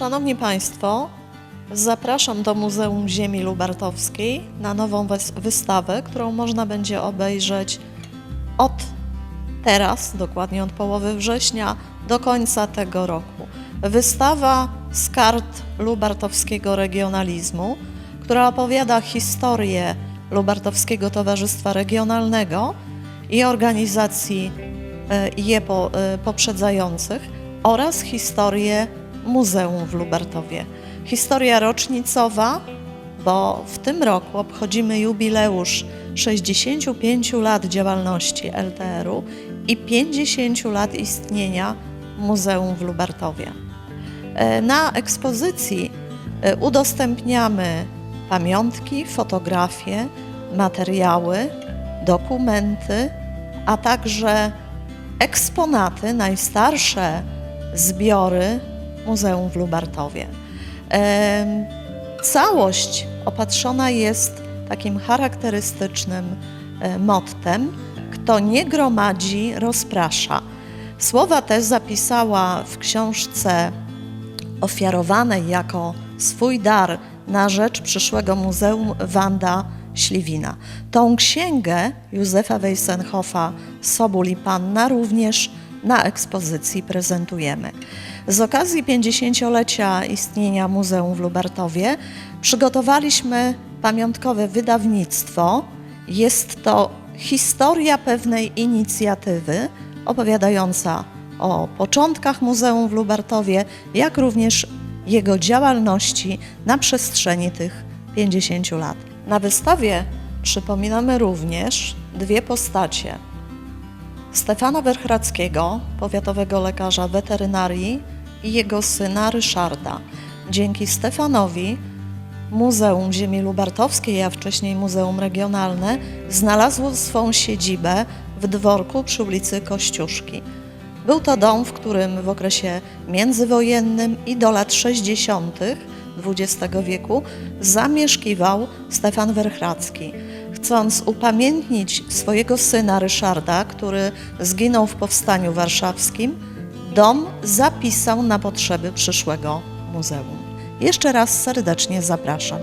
Szanowni Państwo, zapraszam do Muzeum Ziemi Lubartowskiej na nową wys- wystawę, którą można będzie obejrzeć od teraz, dokładnie od połowy września, do końca tego roku. Wystawa z kart lubartowskiego regionalizmu, która opowiada historię Lubartowskiego Towarzystwa Regionalnego i organizacji e, je e, poprzedzających oraz historię Muzeum w Lubartowie. Historia rocznicowa, bo w tym roku obchodzimy jubileusz 65 lat działalności LTR-u i 50 lat istnienia Muzeum w Lubartowie. E, Na ekspozycji e, udostępniamy pamiątki, fotografie, materiały, dokumenty, a także eksponaty, najstarsze zbiory Muzeum w Lubartowie. Całość opatrzona jest takim charakterystycznym e, mottem: kto nie gromadzi, rozprasza. Słowa te zapisała w książce ofiarowanej jako swój dar na rzecz przyszłego muzeum Wanda Śliwina. Tą księgę Józefa Weissenhoffa Sobul i Panna również na ekspozycji prezentujemy. Z okazji 50-lecia istnienia Muzeum w Lubartowie przygotowaliśmy pamiątkowe wydawnictwo. Jest to historia pewnej inicjatywy opowiadająca o początkach Muzeum w Lubartowie, jak również jego działalności na przestrzeni tych 50 lat. Na wystawie przypominamy również dwie postacie. Stefana Werchrackiego, powiatowego lekarza weterynarii i jego syna Ryszarda. Dzięki Stefanowi Muzeum Ziemi Lubartowskiej, a wcześniej Muzeum Regionalne, znalazło swą siedzibę w dworku przy ulicy Kościuszki. Był to dom, w którym w okresie międzywojennym i do lat 60. XX wieku zamieszkiwał Stefan Werchracki. Chcąc upamiętnić swojego syna Ryszarda, który zginął w powstaniu warszawskim, dom zapisał na potrzeby przyszłego muzeum. Jeszcze raz serdecznie zapraszam.